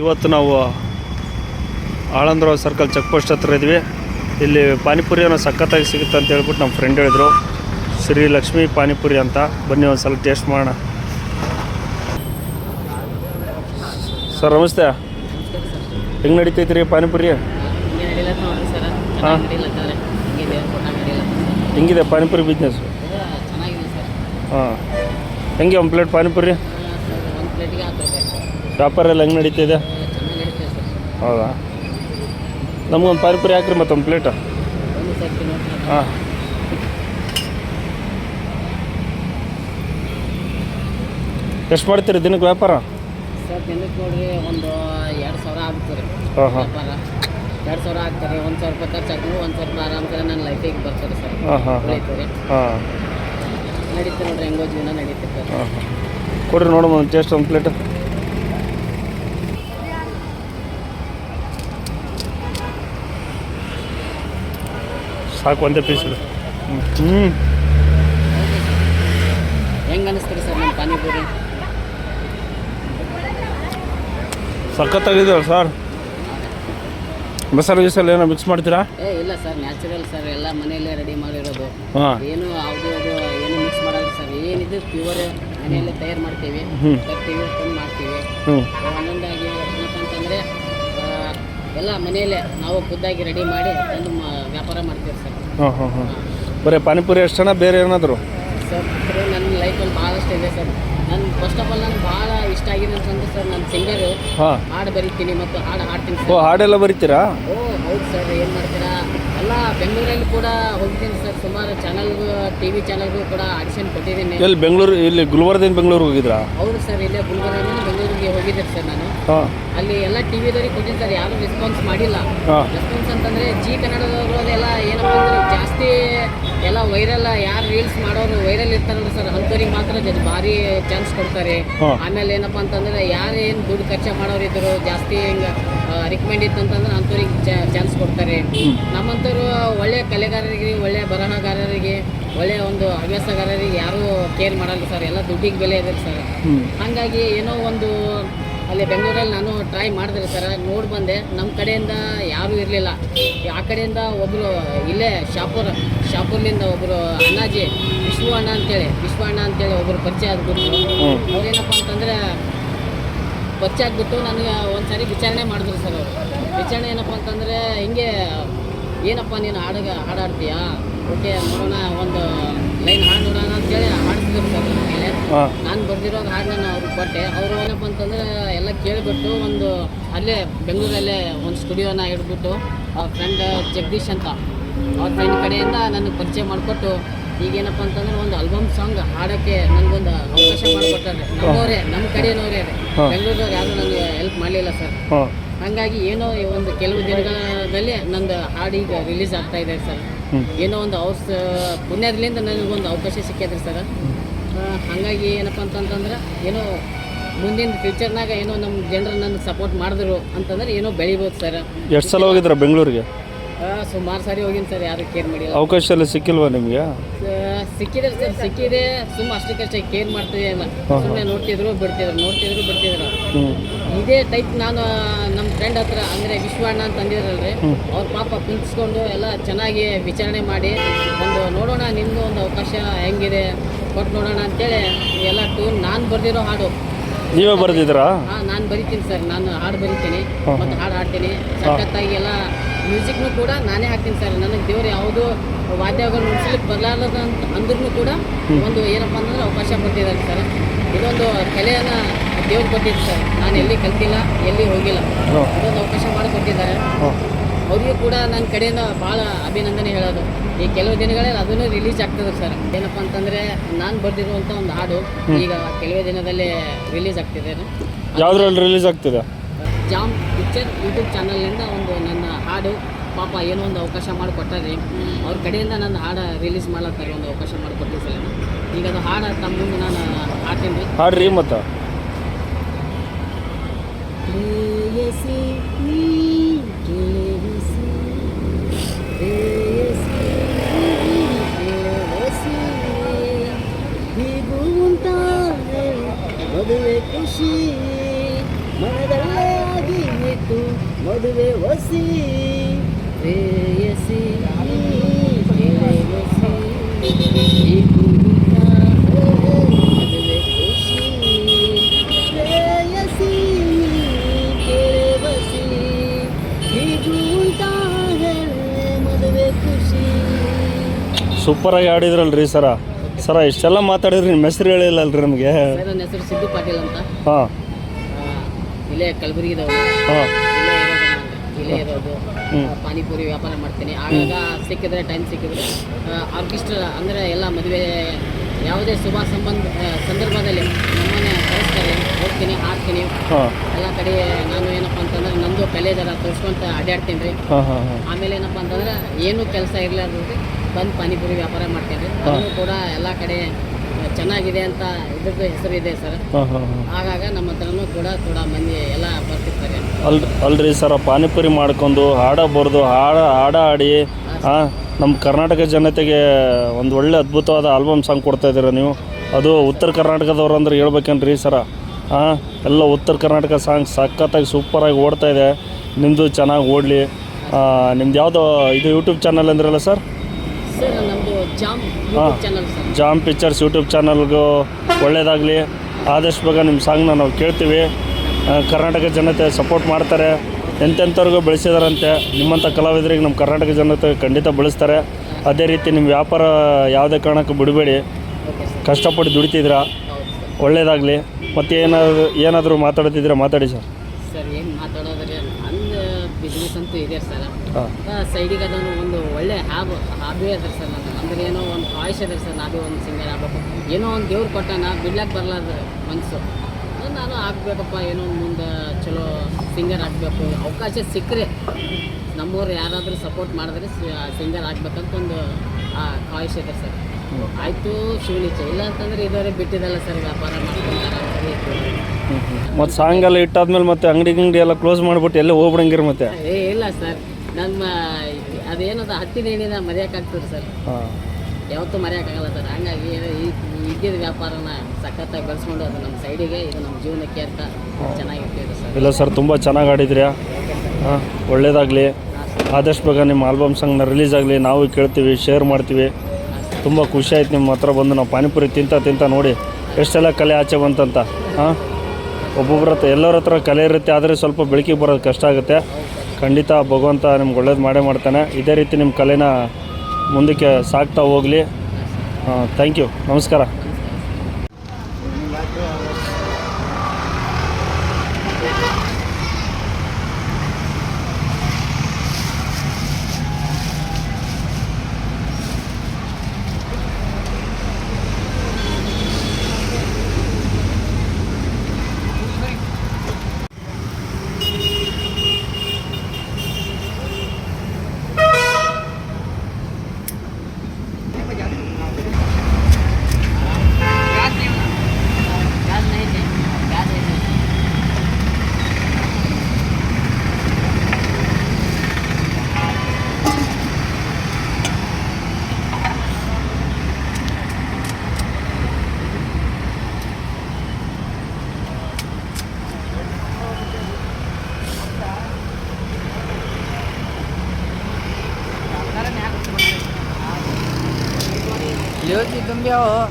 ಇವತ್ತು ನಾವು ಆಳಂದ್ರ circle check post ಹತ್ರ ಇದ್ವಿ. ಇಲ್ಲಿ ಪಾನಿಪುರಿ ಅನ್ನೋ ಸಖತ್ತಾಗಿ ಸಿಗುತ್ತೆ ಅಂತ ಹೇಳ್ಬಿಟ್ಟು ನಮ್ಮ ಫ್ರೆಂಡ್ ಹೇಳಿದ್ರು. ಶ್ರೀ ಲಕ್ಷ್ಮೀ ಪಾನಿಪುರಿ ಅಂತ. ಬನ್ನಿ ಒಂದು ಸಲ ಟೇಸ್ಟ್ ಮಾಡೋಣ. ಸರ್ ನಮಸ್ತೆ. ಹೆಂಗೆ ನಡೀತೈತ್ರಿ ಪಾನಿಪುರಿ? ಹಾಂ. ಹಿಂಗಿದೆ ಪಾನಿಪುರಿ ಬಿಸ್ನೆಸ್ ಹಾಂ. ಹೆಂಗೆ ಒಂದು ಪ್ಲೇಟ್ ಪಾನಿಪುರಿ? ವ್ಯಾಪಾರ ಎಲ್ಲ ಹೆಂಗೆ ನಡೀತಿದೆ? ಹೌದಾ? ನಮಗೊಂದು ಪಾನಿಪುರಿ ಹಾಕ್ರಿ ಮತ್ತೊಂದು ಪ್ಲೇಟ. ಹಾಂ. ಎಷ್ಟು ಮಾಡ್ತೀರಿ ದಿನಕ್ಕೆ ವ್ಯಾಪಾರ? ಸರ್ ದಿನಕ್ಕೆ ನೋಡ್ರಿ ಒಂದು ಎರಡು ಸಾವಿರ ಹಾಂ ಹಾಂ. ಎರಡು ಸಾವಿರ ಆಗ್ತಾರೆ ಒಂದು ಸಾವಿರ ರೂಪಾಯಿ ಖರ್ಚು ಹಾಕಿದ್ರು ಒಂದು ಸಾವಿರ ರೂಪಾಯಿ ಆರಾಮ್ ನನ್ನ ಲೈಫಿಗೆ ಬರ್ತಾರೆ ಸರ್. ಹಾಂ ಹಾಂ ಹಾಂ. ಹಾಂ. ನೋಡ್ರಿ ಹೆಂಗೋ ಜೀವನ ಸರ್. ಹಾಂ ಕೊಡ್ರಿ ನೋಡಮ್ಮ ಒಂದು ಟೇಸ್ಟ್ ಒಂದು ಪ್ಲೇಟ್ ಸಾಕು ಒಂದೇ ಪೀಸ್ ಹ್ಞೂ ಹೆಂಗೆ ಅನಿಸ್ತೀರಿ ಸರ್ ನಮ್ಮ ಪಾನಿಪುರಿ? ಸಖತ್ತಾಗಿದೆ ಸರ್? ಬಸರ್ ಗೀಸಲ್ಲಿ ಏನೋ ಮಿಕ್ಸ್ ಮಾಡ್ತೀರಾ? ಏ ಇಲ್ಲ ಸರ್ ನ್ಯಾಚುರಲ್ ಸರ್ ಎಲ್ಲ ಮನೆಯಲ್ಲೇ ರೆಡಿ ಮಾಡಿರೋದು. ಹಾಂ. ಏನು ಅದು ಅದು ಏನು ಮಿಕ್ಸ್ ಮಾಡಲ್ಲ ಸರ್. ಏನಿದೆ ಪ್ಯೂರ್ ಮನೆಯಲ್ಲೇ ತಯಾರು ಮಾಡ್ತೀವಿ. ಹ್ಮ್. ತರ್ತೀವಿ ತಂದು ಮಾಡ್ತೀವಿ. ಹ್ಞೂ ಒಂದೊಂದಾಗಿ ಏನಪ್ಪ ಅಂತಂದರೆ ಎಲ್ಲ ಮನೆಯಲ್ಲೇ ನಾವು ಖುದ್ದಾಗಿ ರೆಡಿ ಮಾಡಿ ತಂದು ವ್ಯಾಪಾರ ಮಾಡ್ತೀವಿ ಸರ್. ಹಾಂ ಹಾಂ ಹಾಂ. ಬರೀ ಪಾನಿಪುರಿ ಅಷ್ಟೇನಾ ಬೇರೆ ಏನಾದರೂ? ಸರ್ ನನ್ನ ಲೈಫಲ್ಲಿ ಭಾಳಷ್ಟು ಇದೆ ಸರ್. ನನ್ನ ಫಸ್ಟ್ ಆಫ್ ಆಲ್ ನನಗೆ ಭಾಳ ಇಷ್ಟ ಆಗಿದೆ ಅಂತಂದ್ರೆ ಸರ್ ನಾನು ಸಿಂಗರು ಹಾಂ. ಹಾಡು ಬರಿತೀನಿ ಮತ್ತು ಹಾಡು ಹಾಡ್ತೀನಿ ಓ ಹಾಡೆಲ್ಲ ಬರೀತೀರಾ? ಓ ಹೌದು ಸರ್ ಏನು ಮಾಡ್ತೀರಾ? ಎಲ್ಲ ಬೆಂಗಳೂರಲ್ಲಿ ಕೂಡ ಹೋಗಿದ್ದೀನಿ ಸರ್. ಸುಮಾರು ಚಾನಲ್ಗೂ ಟಿ ವಿ ಚಾನಲ್ಗೂ ಕೂಡ ಆಡಿಷನ್ ಕೊಟ್ಟಿದ್ದೀನಿ. ಎಲ್ಲಿ ಬೆಂಗಳೂರು ಇಲ್ಲಿ ಗುಲ್ಬರ್ದಿಂದ ಬೆಂಗಳೂರಿಗೆ ಹೋಗಿದ್ರಾ? ಹೌದು ಸರ್ ಇಲ್ಲೇ ಗುಲ್ಬರ್ಗದಿಂದ ಬೆಂಗಳೂರಿಗೆ ಹೋಗಿದ್ದೆ ಸರ್ ನಾನು. ಹಾಂ. ಅಲ್ಲಿ ಎಲ್ಲ ಟಿ ವಿದವ್ರಿಗೆ ಸರ್ ಯಾರು ರೆಸ್ಪಾನ್ಸ್ ಮಾಡಿಲ್ಲ. ಹಾಂ. ರೆಸ್ಪಾನ್ಸ್ ಅಂತಂದ್ರೆ ಜಿ ಕನ್ನಡದವರು ಎಲ್ಲ ಏನಪ್ಪ ಅಂದ್ರೆ ಜಾಸ್ತಿ ಎಲ್ಲ ವೈರಲ್ ಯಾರು ರೀಲ್ಸ್ ಮಾಡೋರು ವೈರಲ್ ಇರ್ತಾರಲ್ಲ ಸರ್. ಅಂಥವ್ರಿಗೆ ಮಾತ್ರ ಭಾರಿ ಚಾನ್ಸ್ ಕೊಡ್ತಾರೆ. ಆಮೇಲೆ ಏನಪ್ಪಾ ಅಂತಂದ್ರೆ ಯಾರು ಏನು ದುಡ್ಡು ಖರ್ಚು ಮಾಡೋರು ಇದ್ರು ಜಾಸ್ತಿ ಹಿಂಗೆ ರಿಕಮೆಂಡ್ ಇತ್ತು ಅಂತಂದ್ರೆ ಅಂಥವ್ರಿಗೆ ಚಾನ್ಸ್ ಕೊಡ್ತಾರೆ. ನಮ್ಮಂಥವ್ರು ಒಳ್ಳೆಯ ಕಲೆಗಾರರಿಗೆ ಒಳ್ಳೆಯ ಬರಹಗಾರರಿಗೆ ಒಳ್ಳೆಯ ಒಂದು ಹವ್ಯಾಸಗಾರರಿಗೆ ಯಾರೂ ಕೇರ್ ಮಾಡಲ್ಲ ಸರ್. ಎಲ್ಲ ದುಡ್ಡಿಗೆ ಬೆಲೆ ಇದೆ ಸರ್. ಹಾಗಾಗಿ ಏನೋ ಒಂದು ಅಲ್ಲಿ ಬೆಂಗಳೂರಲ್ಲಿ ನಾನು ಟ್ರೈ ಮಾಡಿದ್ರೆ ಸರ್ ನೋಡಿ ಬಂದೆ. ನಮ್ಮ ಕಡೆಯಿಂದ ಯಾರೂ ಇರಲಿಲ್ಲ. ಆ ಕಡೆಯಿಂದ ಒಬ್ಬರು ಇಲ್ಲೇ ಶಾಪುರ್ ಶಾಪುರ್ಲಿಂದ ಒಬ್ಬರು ಅಣ್ಣಾಜಿ ವಿಶ್ವ ಅಣ್ಣ ಅಂತೇಳಿ ವಿಶ್ವ ಅಣ್ಣ ಅಂತೇಳಿ ಒಬ್ಬರು ಪರಿಚಯ ಆಗ್ಬಿಟ್ಟು ಅವ್ರೇನಪ್ಪ ಅಂತಂದರೆ ಪರಿಚಯ ಆಗ್ಬಿಟ್ಟು ನನಗೆ ಒಂದು ಸಾರಿ ವಿಚಾರಣೆ ಮಾಡಿದ್ರು ಸರ್ ಅವರು. ವಿಚಾರಣೆ ಏನಪ್ಪ ಅಂತಂದರೆ ಹಿಂಗೆ ಏನಪ್ಪ ನೀನು ಹಾಡಗ ಹಾಡಾಡ್ತೀಯಾ? ಓಕೆ ನೋಡೋಣ ಒಂದು ಲೈನ್ ಹಾಡು ನೋಡೋಣ ಅಂತೇಳಿ ಹಾಡ್ತಿದ್ರು ಸರ್ ನನ್ನ ಮೇಲೆ. ನಾನು ಬರ್ದಿರೋ ಹಾಡನ್ನ ಅವ್ರಿಗೆ ಕೊಟ್ಟೆ ಅವರು ಏನಪ್ಪ ಅಂತಂದ್ರೆ ಎಲ್ಲ ಕೇಳಿಬಿಟ್ಟು ಒಂದು ಅಲ್ಲೇ ಬೆಂಗಳೂರಲ್ಲೇ ಒಂದು ಸ್ಟುಡಿಯೋನ ಹಿಡ್ಬಿಟ್ಟು ಅವ್ರ ಫ್ರೆಂಡ್ ಜಗದೀಶ್ ಅಂತ. ಅವ್ರ ಫ್ರೆಂಡ್ ಕಡೆಯಿಂದ ನನಗೆ ಪರಿಚಯ ಮಾಡಿಕೊಟ್ಟು ಈಗೇನಪ್ಪ ಅಂತಂದ್ರೆ ಒಂದು ಆಲ್ಬಮ್ ಸಾಂಗ್ ಹಾಡೋಕ್ಕೆ ನನಗೊಂದು ಅವಕಾಶ ಮಾಡಿಕೊಟ್ಟಾರೆ. ನಮ್ಮವರೇ ನಮ್ಮ ಕಡೆಯವ್ರೇ. ಬೆಂಗಳೂರವ್ರು ಯಾರು ನನಗೆ ಹೆಲ್ಪ್ ಮಾಡಲಿಲ್ಲ ಸರ್. ಹಾಗಾಗಿ ಏನೋ ಈ ಒಂದು ಕೆಲವು ದಿನಗಳಲ್ಲಿ ನಂದು ಹಾಡು ಈಗ ರಿಲೀಸ್ ಆಗ್ತಾ ಇದೆ ಸರ್. ಏನೋ ಒಂದು ಪುಣ್ಯದಲ್ಲಿಂದ ಪುಣ್ಯದಿಂದ ನನಗೊಂದು ಅವಕಾಶ ಸಿಕ್ಕಿದ್ರಿ ಸರ್. ಹಾಗಾಗಿ ಏನಪ್ಪ ಅಂತಂತಂದ್ರೆ ಏನೋ ಮುಂದಿನ ಫ್ಯೂಚರ್ನಾಗ ಏನೋ ನಮ್ಮ ಜನರು ನನ್ನ ಸಪೋರ್ಟ್ ಮಾಡಿದ್ರು ಅಂತಂದ್ರೆ ಏನೋ ಬೆಳಿಬೋದು ಸರ್. ಎಷ್ಟು ಸಲ ಹೋಗಿದ್ರ ಬೆಂಗಳೂರಿಗೆ? ಸುಮಾರು ಸಾರಿ ಹೋಗಿನಿ ಸರ್ ಯಾರು ಕೇರ್ ಮಾಡಿ ಅವಕಾಶ ಎಲ್ಲ ಸಿಕ್ಕಿಲ್ವಾ ನಿಮಗೆ? ಸಿಕ್ಕಿದೆ ಸರ್ ಸಿಕ್ಕಿದೆ. ಸುಮ್ಮ ಅಷ್ಟಕ್ಕಷ್ಟೇ ಕೇರ್ ಮಾಡ್ತಿದ್ದೆ ಇಲ್ಲ ಸುಮ್ಮನೆ ನೋಡ್ತಿದ್ರು ಬಿಡ್ತಿದ್ರು ನೋಡ್ತಿದ್ರು ಬಿಡ್ತಿದ್ರು. ಹ್ಞೂ ಇದೇ ಟೈಪ್ ನಾನು ನಮ್ಮ ಫ್ರೆಂಡ್ ಹತ್ರ ಅಂದರೆ ವಿಶ್ವಣ್ಣ ಅಂತ ಅಂದಿದ್ರಲ್ರಿ. ಅವ್ರ ಪಾಪ ಕುಂತ್ಸ್ಕೊಂಡು ಎಲ್ಲ ಚೆನ್ನಾಗಿ ವಿಚಾರಣೆ ಮಾಡಿ ಒಂದು ನೋಡೋಣ ನಿಮ್ಮದು ಒಂದು ಅವಕಾಶ ಹೆಂಗಿದೆ ಕೊಟ್ಟು ನೋಡೋಣ ಅಂತೇಳಿ ಎಲ್ಲ ಟೂನ್ ನಾನು ಬರ್ದಿರೋ ಹಾಡು. ನೀವೇ ಬರ್ದಿದ್ರಾ ಹಾಂ ನಾನು ಬರಿತೀನಿ ಸರ್ ನಾನು ಹಾಡು ಬರಿತೀನಿ. ಮತ್ತು ಹಾಡು ಹಾಡ್ತೀನಿ. ಸಖತ್ತಾಗಿ ಎಲ್ಲ ಮ್ಯೂಸಿಕ್ನು ಕೂಡ ನಾನೇ ಹಾಕ್ತೀನಿ ಸರ್. ನನಗೆ ದೇವ್ರು ಯಾವುದೋ ವಾದ್ಯಗಳು ನುಡ್ಸ್ಲಿಕ್ಕೆ ಬರಲಾರ್ದ ಅಂತ ಅಂದ್ರೂ ಕೂಡ ಒಂದು ಏನಪ್ಪ ಅಂದ್ರೆ ಅವಕಾಶ ಕೊಟ್ಟಿದ್ದಾರೆ ಸರ್. ಇದೊಂದು ಕಲೆಯನ್ನು ದೇವ್ರು ಕೊಟ್ಟಿದ್ದು ಸರ್. ನಾನು ಎಲ್ಲಿ ಕಲ್ತಿಲ್ಲ ಎಲ್ಲಿ ಹೋಗಿಲ್ಲ. ಇದೊಂದು ಅವಕಾಶ ಮಾಡಿಕೊಟ್ಟಿದ್ದಾರೆ ಕೊಟ್ಟಿದ್ದಾರೆ. ಅವರಿಗೂ ಕೂಡ ನನ್ನ ಕಡೆಯಿಂದ ಭಾಳ ಅಭಿನಂದನೆ ಹೇಳೋದು. ಈ ಕೆಲವು ದಿನಗಳಲ್ಲಿ ಅದನ್ನು ರಿಲೀಸ್ ಆಗ್ತದೆ ಸರ್. ಏನಪ್ಪ ಅಂತಂದರೆ ನಾನು ಬರೆದಿರುವಂಥ ಒಂದು ಹಾಡು ಈಗ ಕೆಲವೇ ದಿನದಲ್ಲೇ ರಿಲೀಸ್ ಆಗ್ತಿದೆ. ಯಾವ್ದ್ರಲ್ಲಿ ರಿಲೀಸ್ ಆಗ್ತಿದೆ? ಜಾಮ್ ಪಿಕ್ಚರ್ ಯೂಟ್ಯೂಬ್ ಚಾನಲ್ನಿಂದ ಒಂದು ನನ್ನ ಹಾಡು ಪಾಪ ಏನೋ ಒಂದು ಅವಕಾಶ ಮಾಡಿಕೊಟ್ಟಾರೆ. ಅವ್ರ ಕಡೆಯಿಂದ ನನ್ನ ಹಾಡು ರಿಲೀಸ್ ಮಾಡ್ಲತ್ತಾರೆ ಒಂದು ಅವಕಾಶ ಸರ್ ಈಗ ಅದು ಹಾಡು ತಮ್ಮ ಮುಂದೆ ನಾನು ಹಾಡ್ತೀನಿ. ಹಾಡ್ರಿ ಮತ್ತು. ಪ್ರೇಯಸಿ ನೀ ಕೇಳಿಸಿ ಪ್ರೇಯಸಿ ಕೇಳಿಸಿ ಹೀಗೂ ಉಂಟಾರೆ ಮದುವೆ ಖುಷಿ ಮನದಲ್ಲೇ ಆಗಿ ಮದುವೆ ವಸಿ ಪ್ರೇಯಸಿ ಕೇಳೆ ವಸಿ ಈ ಕುಂಟ ಮದುವೆ ಖುಷಿ ಪ್ರೇಯಸಿ ಕೇಳೆ ವಸಿ ಈ ಕುಂಟ ಮದುವೆ ಖುಷಿ ಸೂಪರಾಗಿ ಆಡಿದ್ರಲ್ರಿ ಸರ. ಸರ ಇಷ್ಟೆಲ್ಲ ಮಾತಾಡಿದ್ರಿ ನಿಮ್ಮ ಹೆಸರು ಹೇಳಿಲ್ಲಲ್ರಿ ನಮಗೆ. ನನ್ನ ಹೆಸರು ಸಿದ್ದು ಪಾಟೀಲ್ ಅಂತ. ಹಾಂ. ಇಲ್ಲೇ ಕಲಬುರಗಿದವರು. ಹಾಂ. ಇಲ್ಲೇ ಇರೋದು. ನಾನು. ಪಾನಿಪುರಿ ವ್ಯಾಪಾರ ಮಾಡ್ತೀನಿ. ಆಗಾಗ ಸಿಕ್ಕಿದ್ರೆ ಟೈಮ್ ಸಿಕ್ಕಿದ್ರೆ ಆರ್ಕೆಸ್ಟ್ರಾ ಅಂದರೆ ಎಲ್ಲ ಮದುವೆ ಯಾವುದೇ ಶುಭ ಸಂಬಂಧ ಸಂದರ್ಭದಲ್ಲಿ ನಮ್ಮನೆ ಕಳಿಸ್ತಾರೆ ಹೋಗ್ತೀನಿ ಹಾಕ್ತೀನಿ. ಎಲ್ಲ ಕಡೆ ನಾನು ಏನಪ್ಪ ಅಂತಂದ್ರೆ ನಂದು ಕಲೆ ಜರ ತೋರಿಸ್ಕೊಂತ ಅಡ್ಡಾಡ್ತೀನಿ ರೀ. ಆಮೇಲೆ ಏನಪ್ಪ ಅಂತಂದ್ರೆ ಏನು ಕೆಲಸ ಇರಲಾರ್ದು ಬಂದು ಪಾನಿಪುರಿ ವ್ಯಾಪಾರ ಮಾಡ್ತೀನಿ ಅದನ್ನು ಕೂಡ ಎಲ್ಲ ಕಡೆ ಚೆನ್ನಾಗಿದೆ ಅಂತ ಇದ್ರದ್ದು ಹೆಸರು ಇದೆ ಸರ್. ಹಾಂ ಹಾಂ ಹಾಂ. ಆಗಾಗ ನಮ್ಮ ಹತ್ರನೂ ಕೂಡ ಕೂಡ ಮಂದಿ ಎಲ್ಲ ಬರ್ತಿರ್ತಾರೆ. ಅಲ್ ಅಲ್ರಿ ಸರ ಪಾನಿಪುರಿ ಮಾಡ್ಕೊಂಡು ಹಾಡ ಬರೆದು ಹಾಡ ಹಾಡ ಆಡಿ ಹಾಂ ನಮ್ಮ ಕರ್ನಾಟಕ ಜನತೆಗೆ ಒಂದು ಒಳ್ಳೆ ಅದ್ಭುತವಾದ ಆಲ್ಬಮ್ ಸಾಂಗ್ ಕೊಡ್ತಾ ಇದ್ದೀರ ನೀವು? ಅದು ಉತ್ತರ ಕರ್ನಾಟಕದವ್ರು ಅಂದ್ರೆ ಹೇಳ್ಬೇಕೇನ್ರಿ ಸರ? ಹಾಂ ಎಲ್ಲ ಉತ್ತರ ಕರ್ನಾಟಕ ಸಾಂಗ್ ಸಖತ್ತಾಗಿ ಸೂಪರಾಗಿ ಓಡ್ತಾ ಇದೆ. ನಿಮ್ಮದು ಚೆನ್ನಾಗಿ ಓಡಲಿ. ನಿಮ್ದು ಯಾವುದೋ ಇದು ಯೂಟ್ಯೂಬ್ ಚಾನಲ್ ಅಂದ್ರಲ್ಲ ಸರ್? ಸರ್ ನಮ್ಮದು Jam YouTube channel sir. Jam pictures YouTube ಚಾನಲ್ಗೂ ಒಳ್ಳೆಯದಾಗಲಿ ಆದಷ್ಟು ಬೇಗ ನಿಮ್ಮ ಸಾಂಗ್ನ ನಾವು ಕೇಳ್ತೀವಿ. ಆ, ಕರ್ನಾಟಕ ಜನತೆ ಸಪೋರ್ಟ್ ಮಾಡ್ತಾರೆ. ಎಂತೆಂಥವ್ರಿಗೂ ಬೆಳೆಸಿದಾರಂತೆ. ನಿಮ್ಮಂಥ ಕಲಾವಿದರಿಗೆ ನಮ್ಮ ಕರ್ನಾಟಕ ಜನತೆ ಖಂಡಿತ ಬೆಳೆಸ್ತಾರೆ. ಅದೇ ರೀತಿ ನಿಮ್ಮ ವ್ಯಾಪಾರ ಯಾವುದೇ ಕಾರಣಕ್ಕೂ ಬಿಡಬೇಡಿ. ಕಷ್ಟಪಟ್ಟು ದುಡಿತಿದ್ರ ಒಳ್ಳೆಯದಾಗಲಿ ಮತ್ತು ಏನಾದರೂ ಏನಾದರೂ ಮಾತಾಡ್ತಿದ್ರೆ ಮಾತಾಡಿ ಸರ್. ಏನು ಮಾತಾಡೋದ್ರೆ ಅಂದ ಬಿಸ್ನೆಸ್ ಅಂತೂ ಇದೆ ಸರ್ ಸೈಡಿಗೆ ಅದನ್ನು ಒಂದು ಒಳ್ಳೆ ಹ್ಯಾಬ್ ಹಾಬಿ ಅದ ಸರ್ ನನ್ನ ಅಂದ್ರೆ ಏನೋ ಒಂದು ಆಯುಷ್ ಅದ ಸರ್ ನಾವೇ ಒಂದು ಸಿಂಗರ್ ಆಗ್ಬೇಕು. ಏನೋ ಒಂದು ದೇವ್ರು ಕೊಟ್ಟಾನ ಬಿಡ್ಲಾಕ್ ಬರಲಾರ್ದ ಮನಸ್ಸು ನಾನು ಆಗ್ಬೇಕಪ್ಪ ಏನೋ ಒಂದು ಮುಂದೆ ಚಲೋ ಸಿಂಗರ್ ಆಗಬೇಕು. ಅವಕಾಶ ಸಿಕ್ಕರೆ ನಮ್ಮವ್ರು ಯಾರಾದರೂ ಸಪೋರ್ಟ್ ಮಾಡಿದ್ರೆ ಸಿಂಗರ್ ಆಗ್ಬೇಕಂತ ಒಂದು ಆಯುಷ್ ಇದೆ ಸರ್ ಆಯಿತು ಶಿವನಿಚ್ಛೆ ಇಲ್ಲ ಅಂತಂದ್ರೆ ಇದುವರೆ ಬಿಟ್ಟಿದ್ದಲ್ಲ ಸರ್ ವ್ಯಾಪಾರ ಮಾಡ್ಕೊಂತಾರೆ ಮತ್ತು ಸಾಯಂಕಾಲ ಇಟ್ಟಾದ್ಮೇಲೆ ಮತ್ತೆ ಅಂಗಡಿ ಗಿಂಗಡಿ ಎಲ್ಲ ಕ್ಲೋಸ್ ಮಾಡ್ಬಿಟ್ಟು ಎಲ್ಲ ಹೋಗ್ಬಿಡಂಗಿರ ಮತ್ತೆ. ಏ ಇಲ್ಲ ಸರ್. ನಮ್ಮ ಅದೇನದ ಹತ್ತಿನ ಎಣ್ಣಿನ ಮರೆಯೋಕ್ಕಾಗ್ತದೆ ಸರ್. ಹಾಂ. ಯಾವತ್ತೂ ಮರೆಯೋಕ್ಕಾಗಲ್ಲ ಸರ್. ಹಂಗಾಗಿ ಈ ಇದ್ದಿದ್ದ ವ್ಯಾಪಾರನ ಸಖತ್ತಾಗಿ ಬೆಳೆಸ್ಕೊಂಡು ಅದು ನಮ್ಮ ಸೈಡಿಗೆ ಇದು ನಮ್ಮ ಜೀವನಕ್ಕೆ ಅಂತ ಚೆನ್ನಾಗಿರ್ತೀವಿ ಸರ್. ಇಲ್ಲ ಸರ್ ತುಂಬ ಚೆನ್ನಾಗಿ ಆಡಿದ್ರಿ ಹಾಂ ಒಳ್ಳೇದಾಗಲಿ. ಆದಷ್ಟು ಬೇಗ ನಿಮ್ಮ ಆಲ್ಬಮ್ ಸಾಂಗ್ನ ರಿಲೀಸ್ ಆಗಲಿ. ನಾವು ಕೇಳ್ತೀವಿ ಶೇರ್ ಮಾಡ್ತೀವಿ. ತುಂಬ ಖುಷಿ ಆಯ್ತು ನಿಮ್ಮ ಹತ್ರ ಬಂದು ನಾವು ಪಾನಿಪುರಿ ತಿಂತ ತಿಂತ ನೋಡಿ ಎಷ್ಟೆಲ್ಲ ಕಲೆ ಆಚೆ ಬಂತಂತ. ಹಾಂ? ಒಬ್ಬೊಬ್ಬರ ಹತ್ರ, ಎಲ್ಲರ ಹತ್ರ ಕಲೆ ಇರುತ್ತೆ, ಆದರೆ ಸ್ವಲ್ಪ ಬೆಳಕಿಗೆ ಬರೋದು ಕಷ್ಟ ಆಗುತ್ತೆ. ಖಂಡಿತ ಭಗವಂತ ನಿಮ್ಗೆ ಒಳ್ಳೇದು ಮಾಡೇ ಮಾಡ್ತಾನೆ. ಇದೇ ರೀತಿ ನಿಮ್ಮ ಕಲೆನ ಮುಂದಕ್ಕೆ ಸಾಗ್ತಾ ಹೋಗಲಿ. ಥ್ಯಾಂಕ್ ಯು ನಮಸ್ಕಾರ. ગયો.